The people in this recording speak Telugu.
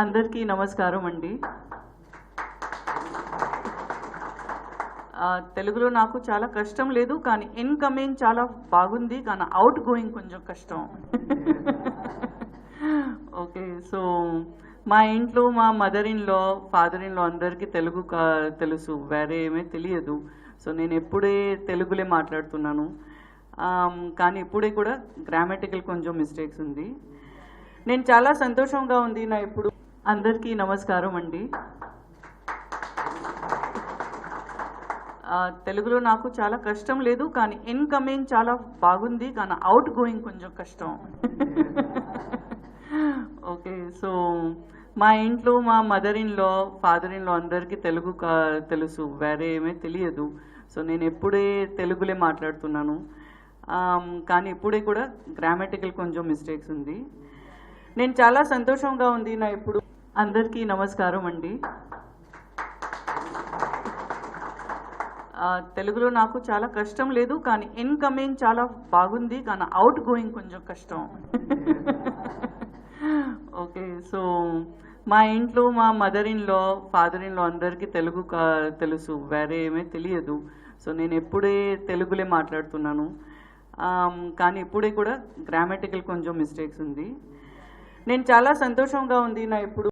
అందరికీ నమస్కారం అండి. తెలుగులో నాకు చాలా కష్టం లేదు కానీ ఇన్కమింగ్ చాలా బాగుంది కానీ అవుట్ గోయింగ్ కొంచెం కష్టం. ఓకే సో మా ఇంట్లో మా మదర్ ఇన్లో ఫాదర్ ఇన్లో అందరికీ తెలుగు కా- తెలుసు వేరే ఏమీ తెలియదు. సో నేను ఎప్పుడే తెలుగులే మాట్లాడుతున్నాను. కానీ ఇప్పుడే కూడా గ్రామాటికల్ కొంచెం మిస్టేక్స్ ఉంది. నేను చాలా సంతోషంగా ఉంది నా ఇప్పుడు అందరికీ నమస్కారం అండి. తెలుగులో నాకు చాలా కష్టం లేదు కానీ ఇన్కమింగ్ చాలా బాగుంది కానీ అవుట్ గోయింగ్ కొంచెం కష్టం. ఓకే సో మా ఇంట్లో మా మదర్ ఇన్లో ఫాదర్ ఇన్లో అందరికీ తెలుగు కా- తెలుసు వేరే ఏమీ తెలియదు. సో నేను ఎప్పుడే తెలుగులే మాట్లాడుతున్నాను. కానీ ఇప్పుడే కూడా గ్రామాటికల్ కొంచెం మిస్టేక్స్ ఉంది. నేను చాలా సంతోషంగా ఉంది నా ఇప్పుడు అందరికీ నమస్కారం అండి. తెలుగులో నాకు చాలా కష్టం లేదు కానీ ఇన్కమింగ్ చాలా బాగుంది కానీ అవుట్ గోయింగ్ కొంచెం కష్టం. ఓకే సో మా ఇంట్లో మా మదర్ ఇన్లో ఫాదర్ ఇన్లో అందరికీ తెలుగు కా- తెలుసు వేరే ఏమీ తెలియదు. సో నేను ఎప్పుడే తెలుగులే మాట్లాడుతున్నాను. కానీ ఇప్పుడే కూడా గ్రామాటికల్ కొంచెం మిస్టేక్స్ ఉంది. నేను చాలా సంతోషంగా ఉంది నా ఇప్పుడు